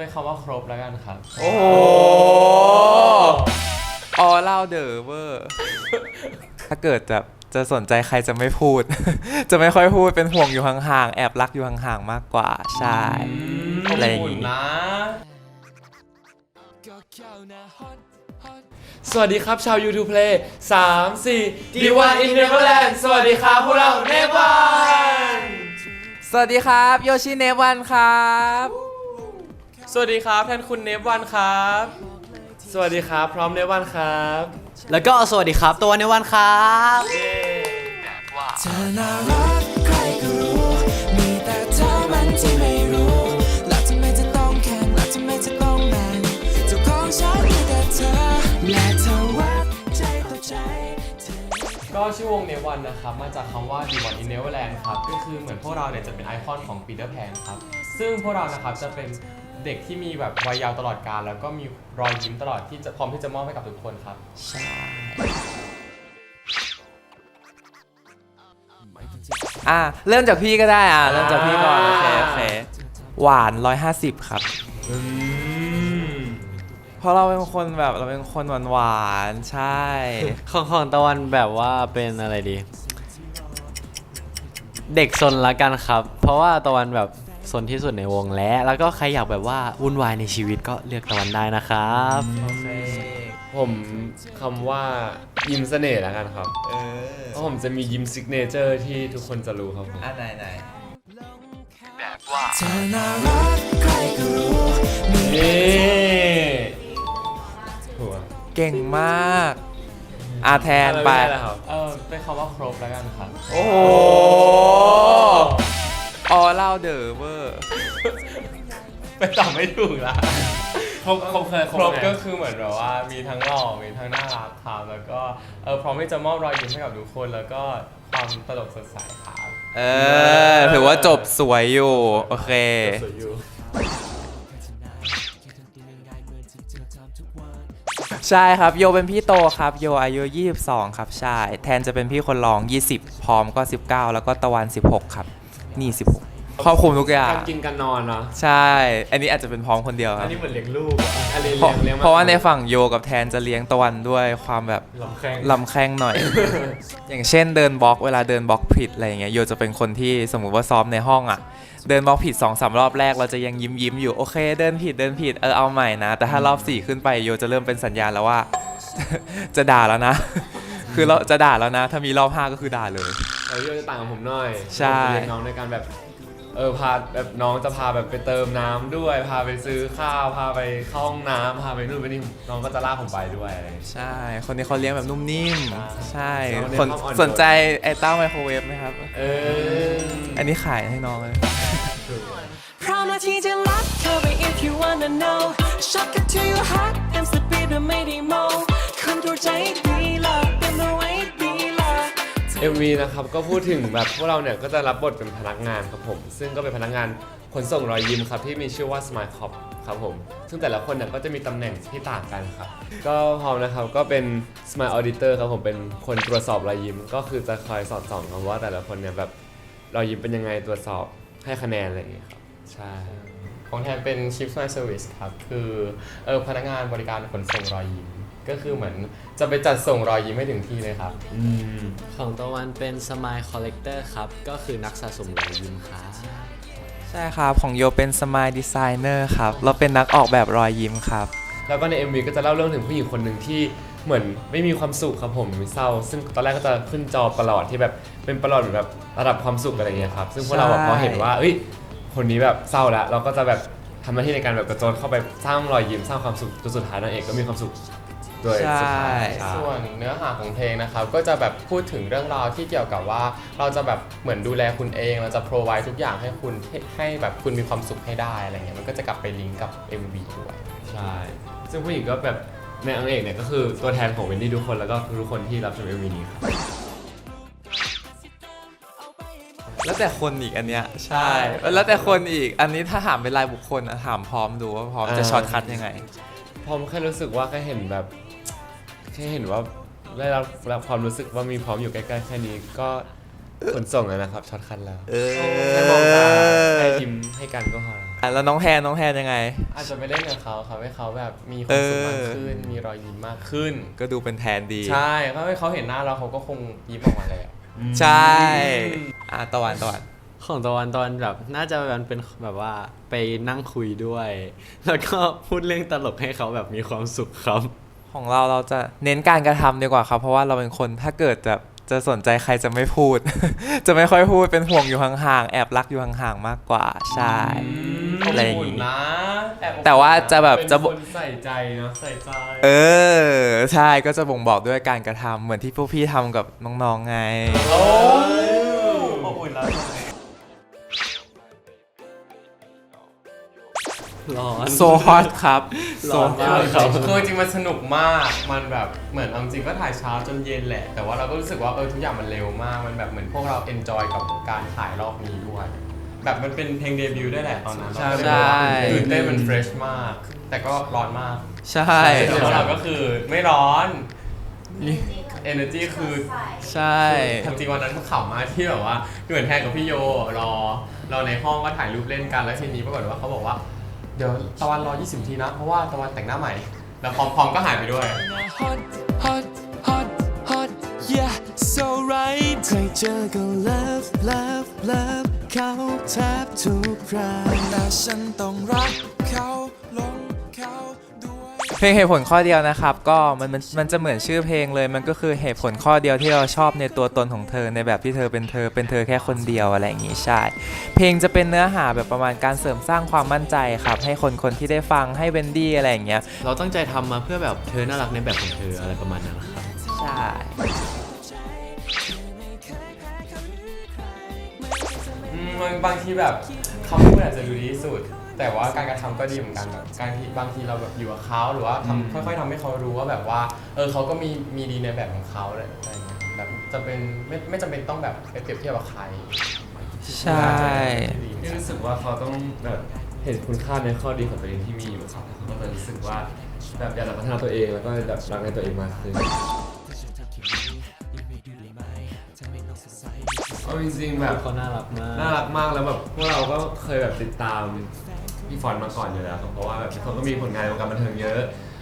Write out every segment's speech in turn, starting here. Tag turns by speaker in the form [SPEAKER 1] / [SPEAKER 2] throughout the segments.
[SPEAKER 1] เป็นคำว่าครบแล้วกันครับ
[SPEAKER 2] โอ้โหออเล่าเดอเวอร์ ถ้าเกิดจะจะสนใจใครจะไม่พูด จะไม่ค่อยพูดเป็นห่วงอยู่ห่างๆ แอบรักอยู่ห่างๆ มากกว่า ใช่ อะไรอย่างงี้
[SPEAKER 1] นี้นะสวัสดีครับชาว YouTube Play 3 4 D1 in Neverland สวัสดีครับพวกเราเนวัน
[SPEAKER 2] สวัสดีครับ โยชิเนวันครับ
[SPEAKER 1] สวัสดีครับแทนคุณเนวันครับ สวัสดีครับ พร้อมเนวันครับ
[SPEAKER 3] แล้วก็สวัสดีครับ ตัวในวันครับ
[SPEAKER 4] เธอน่ารักใครก็รู้ มีแต่เธอมันที่ไม่รู้ แล้วทำไมจะต้องแข่งแล้วทำไมจะต้องแบ่งเจ้าของฉันมีแต่เธอ และเธอวัดใจต่อใจเธอ
[SPEAKER 1] ก็ชื่อวงเนวันนะครับ มาจากคำว่า D1 in Neverland ครับ ก็คือเหมือนพวกเราเนี่ยจะเป็นไอคอนของ Peter Pan ครับ ซึ่งพวกเรานะครับจะเป็น เด็กที่มีแบบวัยเยาว์ตลอดกาลแล้วก็มีรอยยิ้มตลอดที่จะพร้อมที่จะมอบให้กับทุกคนครับ
[SPEAKER 2] ใช่อะเริ่มจากพี่ก็ได้อะเริ่มจากพี่ก่อนโอเคโอเคหวาน 150 ครับ เพราะเราเป็นคนแบบเราเป็นคนหวานหวานๆใช่
[SPEAKER 3] ของของตะวันแบบว่าเป็นอะไรดี เด็กซนละกันครับ เพราะว่าตะวันแบบ ซนที่สุดในวงและ แล้วก็ใครอยากแบบว่าวุ่นวายในชีวิตก็เลือกตะวันได้นะครับ
[SPEAKER 2] โอเค
[SPEAKER 1] ผมคำว่ายิ้มเสน่ห์แล้วกันครับ
[SPEAKER 2] เออ
[SPEAKER 1] เพราะผมจะมียิ้มซิกเนเจอร์ที่ทุกคนจะรู้ครับผม
[SPEAKER 2] อะไหนไหน
[SPEAKER 4] เธอน่ารักใครก็รู้มี
[SPEAKER 1] นี่หัว
[SPEAKER 2] เก่งมาก อาแทนไป
[SPEAKER 1] แล้วครับ เออเป็นคำว่าครบแล้วกันครับ
[SPEAKER 2] โอ้โห ออเล่าเดอเวอร์
[SPEAKER 1] ไปตอบไม่ถูกละครบครบเคยครบ
[SPEAKER 3] ไง
[SPEAKER 1] ก็คือเหมือนแบบว่ามีทั้งหล่อมีทั้งน่ารักครับแล้วก็เออพร้อมที่จะมอบรอยยิ้มให้กับทุกคน แล้วก็ความตลกสดใสครับ
[SPEAKER 2] เออถือว่าจบสวยอยู่ โอเค
[SPEAKER 1] สวยอยู่
[SPEAKER 2] ใช่ครับโยเป็นพี่โตครับ โยอายุ 22 ครับ ใช่ แทนจะเป็นพี่คนรอง 20 พร้อมก็ 19 แล้วก็ตะวัน 16 ครับ นี่16ครอบคลุมทุกอย่าง
[SPEAKER 1] การกินการนอนเนาะ
[SPEAKER 2] ใช่ อันนี้อาจจะเป็นพร้อมคนเดียวค
[SPEAKER 1] อั
[SPEAKER 2] รั
[SPEAKER 1] น
[SPEAKER 2] บ
[SPEAKER 1] นี้เหมือนเลี้ยงลูกอะอันนี้
[SPEAKER 2] เพราะ
[SPEAKER 1] เลี้ยงเลี้ยงม
[SPEAKER 2] เพราะว่าในฝั่งโยกับแทนจะเลี้ยงตะวันด้วยความแบบ
[SPEAKER 1] ลำแข้ง
[SPEAKER 2] ลำแข้งหน่อย อย่างเช่นเดินบล็อกเวลาเดินบล็อกผิดอะไรอย่างเงี้ยโยจะเป็นคนที่สมมุติว่าซ้อมในห้องอะ เดินบล็อกผิด2อสรอบแรกเราจะยังยิ้มยิ้มๆอยู่โอเค เดินผิดเดินผิดเออเอาใหม่นะ แต่ถ้ารอบ4ขึ้นไปโยจะเริ่มเป็นสัญญาณแล้วว่า จะด่าแล้วนะ คือเราจะด่าแล้วนะ ถ้ามีรอบ5ก็คือด่าเลย
[SPEAKER 1] เราโยจะต่างกับผมหน่อย
[SPEAKER 2] ใช่
[SPEAKER 1] ผมจะเลี้ยงน้องในการแบบ เออพาแบบน้องจะพาแบบไปเติมน้ำด้วย พาไปซื้อข้าว พาไปเข้าห้องน้ำพาไปนู่นไปนี่น้องก็จะลากผมไปด้วยอะไรอย่างเงี้ย
[SPEAKER 2] ใช่ คนนี้เขาเลี้ยงแบบนุ่มนิ่ม ใช่
[SPEAKER 1] เราเน้น
[SPEAKER 2] คน
[SPEAKER 1] ความอ่อนโยน
[SPEAKER 2] สนใจไอ้เต้าไมโครเวฟไหมครับ
[SPEAKER 1] เออ
[SPEAKER 2] อันนี้ขายให้น้องเลย
[SPEAKER 4] พร้อมแล้วที่จะรักเธอไป if you wanna know ช็อกกัน to your heart เต็มสปีดโดยไม่ได้โมคนตัวใจดีละ
[SPEAKER 1] MV นะครับก็พูดถึงแบบพวกเราเนี่ยก็จะรับบทเป็นพนักงานครับผม ซึ่งก็เป็นพนักงานขนส่งรอยยิ้มครับที่มีชื่อว่า Smile Cop ครับผม ซึ่งแต่ละคนเนี่ยก็จะมีตำแหน่งที่ต่างกันครับ ก็พร้อมนะครับก็เป็น Smile Auditor ครับผมเป็นคนตรวจสอบรอยยิ้ม ก็คือจะคอยสอดส่องครับว่าแต่ละคนเนี่ยแบบรอยยิ้มเป็นยังไงตรวจสอบให้คะแนนอะไรอย่างเงี้ยครับใช่ของแทนเป็น Ship Smile Service ครับคือเออพนักงานบริการขนส่งรอยยิ้ม ก็คือเหมือนจะไปจัดส่งรอยยิ้มให้ถึงที่เลยครับ
[SPEAKER 3] ของตะวันเป็น Smile Collector ครับ ก็คือนักสะสมรอยยิ้มครับ
[SPEAKER 2] ใช่ครับ ของโยเป็นสมายดีไซเนอร์ครับ เราเป็นนักออกแบบรอยยิ้มครับ
[SPEAKER 1] แล้วก็ใน MV ก็จะเล่าเรื่องถึงผู้หญิงคนหนึ่งที่เหมือนไม่มีความสุขครับผมมีเศร้า ซึ่งตอนแรกก็จะขึ้นจอประหลอดที่แบบเป็นประหลอดเหมือนแบบระดับความสุขอะไรอย่างเงี้ยครับ ซึ่งพวกเราแบบ
[SPEAKER 2] ใช่
[SPEAKER 1] พอเห็นว่าเอ้ยคนนี้แบบเศร้าแล้วเราก็จะแบบทำหน้าที่ในการแบบกระโจนเข้าไปสร้างรอยยิ้มสร้างความสุขจนสุดท้ายนางเอกก็มีความสุข โดย
[SPEAKER 2] ใช่
[SPEAKER 1] สุดท้ายส่วนเนื้อหาของเพลงนะครับก็จะแบบพูดถึงเรื่องราวที่เกี่ยวกับว่า เราจะแบบเหมือนดูแลคุณเองเราจะ provide ทุกอย่างให้คุณให้ให้แบบคุณมีความสุขให้ได้อะไรเงี้ยมันก็จะกลับไปลิงก์กับ MV ด้วย ใช่ ซึ่งผู้หญิงก็แบบในอังเอกเนี่ยก็คือตัวแทนของเวนดี้ทุกคนแล้วก็ทุกคนที่รับชม MV นี้ครับ
[SPEAKER 2] แล้วแต่คนอีกอันเนี้ยใช่ แล้วแต่คนอีกอันนี้ถ้าถามเป็นรายบุคคลอะถามพร้อมดูว่าพร้อมจะ
[SPEAKER 1] อ่า
[SPEAKER 2] ช็อตคัทยังไง
[SPEAKER 1] ผมแค่รู้สึกว่าแค่เห็นแบบ แค่เห็นว่าได้รับรับความรู้สึกว่ามีพร้อมอยู่ใกล้ๆแค่นี้ก็ขนส่งแล้วนะครับช็อตคันแล้ว
[SPEAKER 2] เอ
[SPEAKER 1] แค่มองตาแค่ยิ้มให้กันก็พอ
[SPEAKER 2] แล้วน้องแทนน้องแทนยังไง
[SPEAKER 5] อาจจะไปเล่นกับเขาครับให้เขาแบบมีค
[SPEAKER 2] เอ
[SPEAKER 5] วาม
[SPEAKER 2] อ
[SPEAKER 5] สุขมากขึ้น มีรอยยิ้มมากขึ้น
[SPEAKER 2] ก็ดูเป็นแทนดี
[SPEAKER 5] ใช่เพราะให้เขาเห็นหน้าเราเขาก็คงยิ้มออกมาแล้ว
[SPEAKER 2] ใช่อะตะวันตะวัน
[SPEAKER 3] ของตะวันตอนแบบน่าจะมันเป็นแบบว่าไปนั่งคุยด้วย แล้วก็พูดเรื่องตลกให้เขาแบบมีความสุขครับ
[SPEAKER 2] ของเราเราจะเน้นการกระทำดีกว่าครับ เพราะว่าเราเป็นคนถ้าเกิดแบบจะสนใจใครจะไม่พูด จะไม่ค่อยพูดเป็นห่วงอยู่ห่างๆแอบรักอยู่ห่างๆมากกว่าใช่อะไรอย่างงี้
[SPEAKER 5] นี้นะอบอุ่น
[SPEAKER 2] แต่ว่าจะแบบ
[SPEAKER 5] เป็น
[SPEAKER 2] จะ
[SPEAKER 5] คนใส่ใจเนาะใส่ใจ
[SPEAKER 2] เออใช่ก็จะบ่งบอกด้วยการกระทำเหมือนที่พวกพี่ทำกับน้องๆไง
[SPEAKER 5] โอ้อบอุ่นแล้ว
[SPEAKER 3] ร้อน
[SPEAKER 2] โซฮอตครับ
[SPEAKER 3] ร้อนมาก
[SPEAKER 5] คือคือจริงๆมันสนุกมาก มันแบบเหมือนเอาจริงก็ถ่ายเช้าจนเย็นแหละ แต่ว่าเราก็รู้สึกว่าเออทุกอย่างมันเร็วมาก มันแบบเหมือนพวกเราเอนจอยกับการถ่ายรอบนี้ด้วย แบบมันเป็นเพลงเดบิวต์ด้วยแหละตอนนั้น
[SPEAKER 2] ใช่
[SPEAKER 5] เราก็เลยบอกว่า
[SPEAKER 2] ใช่
[SPEAKER 5] ตื่นเต้นมันเฟรชมาก แต่ก็ร้อนมาก
[SPEAKER 2] ใช่
[SPEAKER 5] แต่พวกเราก็คือไม่ร้อน energy คือ
[SPEAKER 2] ใช่
[SPEAKER 5] จริงๆวันนั้นมันขำมากที่แบบว่าเหมือนแทนกับพี่โยรอเราในห้องก็ถ่ายรูปเล่นกันแล้วทีนี้ปรากฏว่าเขาบอกว่า เดี๋ยวตะวันรอ 20ทีนะ เพราะว่าตะวันแต่งหน้าใหม่ แล้วพร้อมพร้อมก็หายไปด้วย
[SPEAKER 4] hot hot hot hot yeah so right เคยเจอก็ love love love เขาแทบทุกครั้งแต่ฉันต้องรักเขาหลงเขาด้วย
[SPEAKER 2] เพลงเหตุผลข้อเดียวนะครับ ก็มันมันมันจะเหมือนชื่อเพลงเลย มันก็คือเหตุผลข้อเดียวที่เราชอบในตัวตนของเธอในแบบที่เธอเป็นเธอเป็นเธอแค่คนเดียวอะไรอย่างงี้ใช่ เพลงจะเป็นเนื้อหาแบบประมาณการเสริมสร้างความมั่นใจครับ ให้คนคนที่ได้ฟังให้เวนดี้อะไรอย่างเงี้ย
[SPEAKER 3] เราตั้งใจทำมาเพื่อแบบเธอน่ารักในแบบของเธออะไรประมาณนั้นนะครับ
[SPEAKER 2] ใช่
[SPEAKER 5] อืมมันบางทีแบบคำพูดอาจจะดูดีที่สุด แต่ว่าการกระทำก็ดีเหมือนกันแบบการที่บางทีเราแบบอยู่กับเขาหรือว่าทำค่อยๆทำให้เขารู้ว่าแบบว่า เออเขาก็มีมีดีในแบบของเขาอะไรอะไรอย่างเงี้ยแบบจะเป็นไม่ไม่จำเป็นต้องแบบไปเปรียบเทียบกับใคร
[SPEAKER 2] ใช่
[SPEAKER 5] ที่รู้สึกว่าเขาต้องแบบเห็นคุณค่าในข้อดีของตัวเองที่มีอยู่ครับเขาก็จะรู้สึกว่าแบบอยากจะพัฒนาตัวเองแล้วก็แบบรักในตัวเองมากขึ้นเอาจริงๆแบบ
[SPEAKER 3] เขาน่ารักมาก
[SPEAKER 5] น่ารักมากแล้วแบบพวกเราก็เคยแบบติดตาม พี่ฟอนต์มาก่อนอยู่แล้วครับเพราะว่าแบบพี่ฟอนต์ก็มีผลงานในวงการบันเทิงเยอะ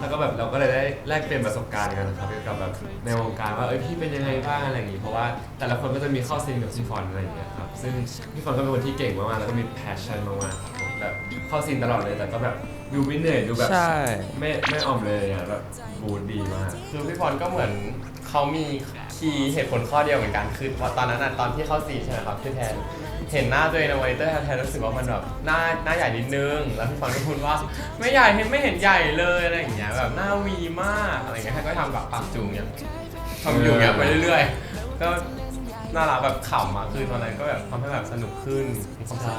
[SPEAKER 5] แล้วก็แบบเราก็เลยได้แลกเปลี่ยนประสบการณ์กันนะครับเกี่ยวกับแบบในวงการว่าเอ้ยพี่เป็นยังไงบ้างอะไรอย่างงี้เพราะว่าแต่ละคนก็จะมีข้อซีนกับพี่ฟอนต์อะไรอย่างเงี้ยครับซึ่งพี่ฟอนต์ก็เป็นคนที่เก่งมากๆแล้วก็มี passion มากๆครับผมแบบเข้าซีนตลอดเลยแต่ก็แบบดูไม่เหนื่อยดูแบบ
[SPEAKER 2] ใช่
[SPEAKER 5] ไม่ไม่อ่อมเลยอะแบบบูดดีมาก คือพี่พรก็เหมือนเขามีคีย์เหตุผลข้อเดียวเหมือนกันคือว่าตอนนั้นน่ะตอนที่เข้าซีนใช่ไหมครับคือแทน เห็นหน้าตัวเองในมอนิเตอร์แทนรู้สึกว่ามันแบบหน้าหน้าใหญ่นิดนึง แล้วพี่พรก็พูดว่าไม่ใหญ่เห็นไม่เห็นใหญ่เลยอะไรอย่างเงี้ยแบบหน้าวีมากอะไรเงี้ยแทนก็ทำแบบปากจูงเนี่ยทำอยู่เงี้ยไปเรื่อยๆ ก็น่ารักแบบขำอะคือตอนนั้นก็แบบทำให้แบบสนุกขึ้นมีความสุข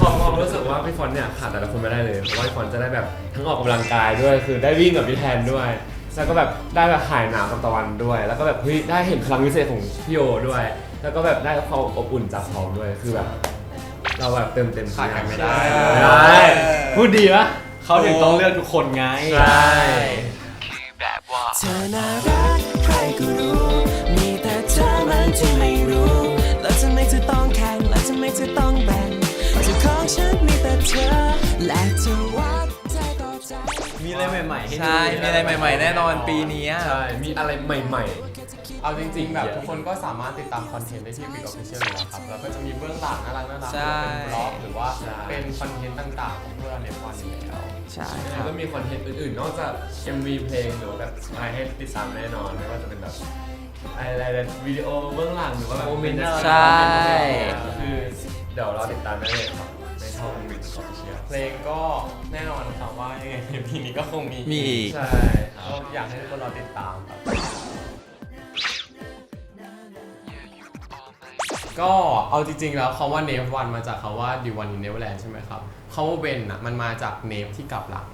[SPEAKER 5] ความความรู้สึกว่าพี่ฟอนเนี่ยขาดแต่ละคนไม่ได้เลยเพราะว่าพี่ฟอนจะได้แบบทั้งออกกำลังกายด้วย คือได้วิ่งกับพี่แทนด้วย แล้วก็แบบได้แบบหายหนาวกับตะวันด้วย แล้วก็แบบเฮ้ยได้เห็นพลังวิเศษของพี่โยด้วย แล้วก็แบบได้ความอบอุ่นจากเขาด้วยคือแบบ เราแบบเติมเต็มที่
[SPEAKER 3] ขาดกันไม่ได้
[SPEAKER 5] ได้พูดดีปะ
[SPEAKER 3] เขาถึงต้องเลือกทุกคนไง
[SPEAKER 5] ใช่
[SPEAKER 4] เธอน่ารักใครก็รู้ มีแต่เธอมันที่ไม่รู้ แล้วทำไมเธอต้องแข่งแล้วทำไมเธอต้องแบ่งเจ้าของฉันมีแต่เธอและเธอวัดใจต่อใจ
[SPEAKER 3] มีอะไรใหม่ๆให้ดู
[SPEAKER 2] ใช่ มีอะไรใหม่ ๆ แน่นอนปีนี้อะ
[SPEAKER 5] ใช่มีอะไรใหม่ๆเอาจริงๆ แบบทุกคนก็สามารถติดตามคอนเทนต์ได้ที่ Big Official เลยนะครับ แล้วก็จะมีเบื้องหลังน่ารักน่ารัก
[SPEAKER 2] ใช่
[SPEAKER 5] เป็นบล็อกหรือว่าเป็นคอนเทนต์ต่างๆ ของพวกเราในวันอยู่แล้ว
[SPEAKER 2] ใช่ค
[SPEAKER 5] แล้
[SPEAKER 2] รั
[SPEAKER 5] ว
[SPEAKER 2] บ
[SPEAKER 5] ก็มีคอนเทนต์อื่นๆ นอกจาก MV เพลงหรือว่าแบบอะไรให้ติดตามแน่นอนไม่ว่าจะเป็นแบบอะไรๆวิดีโอเบื้องหลังหรือว่าแบบ
[SPEAKER 3] โมเมนต์น่ารัก
[SPEAKER 2] ใช่
[SPEAKER 5] คือเดี๋ยวเราติดตามได้เลยครับ ลงก็แน่นอนครับว่ายังไงปีนี้ก็คงมี
[SPEAKER 2] มีอีก
[SPEAKER 5] ใช่ก็อยากให้ทุกคนรอติดตามครับ ก็เอาจริงๆแล้วคาว่าเนฟวันมาจากคาว่าดิวันอินเนเวอร์แลนด์ใช่ไหมครับคาว่าเวนอะมันมาจากเนฟที่กลับหลัง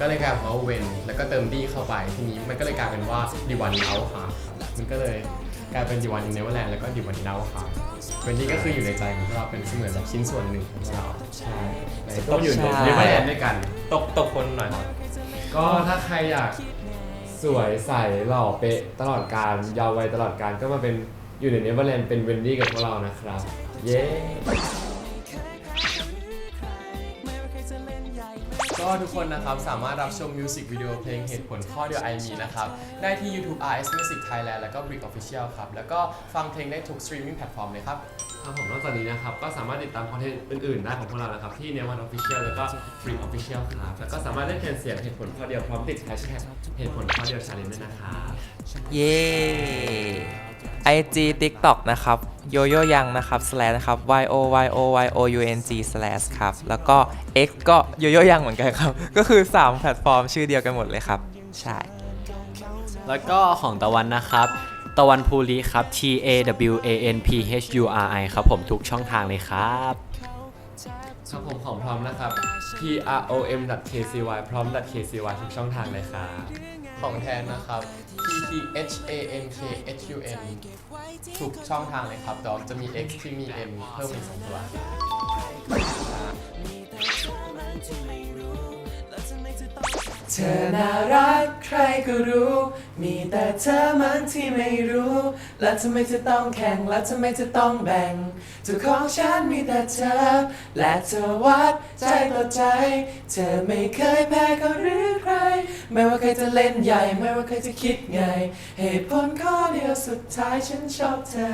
[SPEAKER 5] ก็เลยกลายเป็นว่าเวนแล้วก็เติมดีเข้าไปทีนี้มันก็เลยกลายเป็นว่าดิวันเอาค่ะมันก็เลย กลายเป็นดิวันอินเนเวอร์แลนด์แล้วก็ดิวันอินเอาค่ะเวนดี้ก็คืออยู่ในใจของพวกเราเป็นเสมือนแบบชิ้นส่วนหนึ่งของพวกเราใช่ต้องอยู่ใน
[SPEAKER 2] ใช่
[SPEAKER 5] เนเวอร์แลนด์ด้วยกัน ตกตกคนหน่อยครับก็ถ้าใครอยากสวยใสหล่อเป๊ะตลอดการยาววัยตลอดการก็มาเป็น
[SPEAKER 1] อยู่ในเนเวอร์แลนด์เป็นเวนดี้กับพวกเรานะครับ เย้ ก็ทุกคนนะครับ สามารถรับชมมิวสิกวิดีโอเพลงเหตุผลข้อเดียวไอมีนะครับ ได้ที่ YouTube RS Music Thailand แล้วก็ Brick Official ครับ แล้วก็ฟังเพลงได้ทุกสตรีมมิ่งแพลตฟอร์มเลยครับ ครับผมนอกจากนี้นะครับ ก็สามารถติดตามคอนเทนต์อื่นๆ ได้ของพวกเรานะครับ ที่ n e วัน Official แล้วก็ Brick Official ครับ แล้วก็สามารถได้เพลงเสียงเหตุผลข้อเดียวพร้อมติดแฮชแท็กเหตุผลข้อเดียว challenge ด้วยนะครับ
[SPEAKER 2] เย้ IG TikTok นะครับโยโย่ยังนะครับ slash นะครับ y o y o y o u n g slash ครับ แล้วก็ X ก็โยโย่ยังเหมือนกันครับ ก็คือ 3 แพลตฟอร์มชื่อเดียวกันหมดเลยครับ ใช่
[SPEAKER 3] แล้วก็ของตะวันนะครับ ตะวันภูริครับ T A W A N P H U R I ครับผมทุกช่องทางเลยครับ
[SPEAKER 1] ครับผมของพร้อมนะครับ p r o m k c y พร้อม k c y ทุกช่องทางเลยครับของแทนนะครับ p t h a n k h u n ทุกช่องทางเลยครับแต่ว่าจะมี x ที่มี m เพิ่มอีกสองตัว
[SPEAKER 4] เธอน่ารักใครก็รู้ มีแต่เธอมันที่ไม่รู้ แล้วทำไมจะต้องแข่ง แล้วทำไมจะต้องแบ่งทุกของฉันมีแต่เธอ และเธอวัดใจต่อใจ เธอไม่เคยแพ้เขาหรือใคร ไม่ว่าใครจะเล่นใหญ่ ไม่ว่าใครจะคิดไง เหตุผลข้อเดียวสุดท้ายฉันชอบเธอ